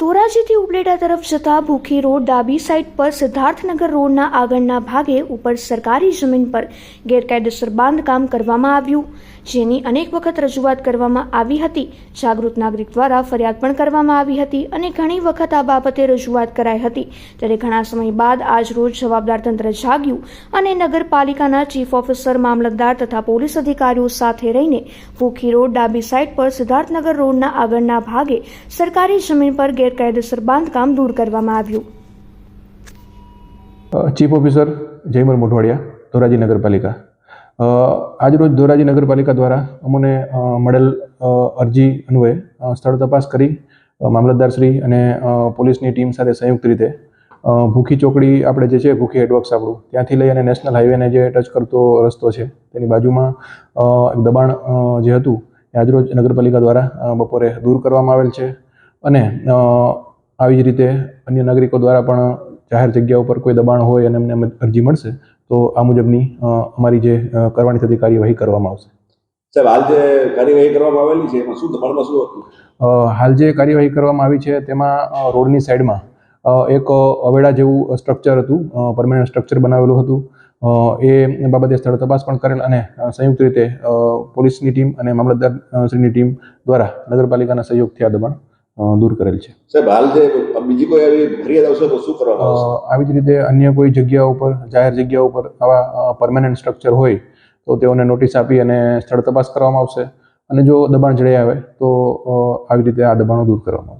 ધોરાજીથી ઉપલેટા તરફ જતા ભૂખી રોડ ડાબી સાઈડ પર સિદ્ધાર્થનગર રોડના આગળના ભાગે ઉપર સરકારી જમીન પર ગેરકાયદેસર બાંધકામ કરવામાં આવ્યું. જેની અનેક વખત રજૂઆત કરવામાં આવી હતી. જાગૃત નાગરિક દ્વારા ફરિયાદ પણ કરવામાં આવી હતી અને ઘણી વખત આ બાબતે રજૂઆત કરાઈ હતી. ત્યારે ઘણા સમય બાદ આજ રોજ જવાબદાર તંત્ર જાગ્યું અને નગરપાલિકાના ચીફ ઓફિસર મામલતદાર તથા પોલીસ અધિકારીઓ સાથે રહીને ભૂખી રોડ ડાબી સાઈડ પર સિદ્ધાર્થનગર રોડના આગળના ભાગે સરકારી જમીન પર ગેરકાયદેસર બાંધકામ દૂર કરવામાં આવ્યું. ચીફ ઓફિસર જયમલ મોઢવાડિયા, ધોરાજી નગરપાલિકા. આજરોજ ધોરાજી નગરપાલિકા દ્વારા અમને મળેલ અરજી અન્વયે સ્થળ તપાસ કરી મામલતદાર મામલતદારશ્રી અને પોલીસની ટીમ સાથે સંયુક્ત રીતે ભૂખી ચોકડી આપણે જે છે ભૂખી હેડવર્ક્સ આપણું, ત્યાંથી લઈ અને નેશનલ હાઈવેને જે ટચ કરતો રસ્તો છે, તેની બાજુમાં એક દબાણ જે હતું, એ આજરોજ નગરપાલિકા દ્વારા બપોરે દૂર કરવામાં આવેલ છે. અને આવી જ રીતે અન્ય નાગરિકો દ્વારા પણ જાહેર જગ્યા ઉપર કોઈ દબાણ હોય અને એમને અરજી મળશે તો આ મુજબની અમારી જે કરવાની થતી કાર્યવાહી કરવામાં આવશે. સાહેબ હાલ જે કાર્યવાહી કરવામાં આવેલી છે એમાં શું દબાણમાં શું હતું? હાલ જે કાર્યવાહી કરવામાં આવી છે તેમાં રોડની સાઈડમાં એક અવેડા જેવું સ્ટ્રક્ચર હતું પરમેનન્ટ સ્ટ્રક્ચર બનાવેલું હતું. એ બાબતે સ્થળ તપાસ પણ કરેલ અને સંયુક્ત રીતે પોલીસની ટીમ અને મામલતદાર શ્રીની ટીમ દ્વારા નગરપાલિકાના સહયોગથી આ દબાણ દૂર કરેલ છે. સાહેબ હાલ જે બીજી કોઈ આવી ફરિયાદ આવશે તો શું કરવામાં આવશે? આવી જ રીતે અન્ય કોઈ જગ્યા ઉપર જાહેર જગ્યા ઉપર આવા પરમેનન્ટ સ્ટ્રક્ચર હોય તો તેઓને નોટિસ આપી અને સ્થળ તપાસ કરવામાં આવશે. અને જો દબાણ જડે આવે તો આવી રીતે આ દબાણો દૂર કરવામાં આવશે.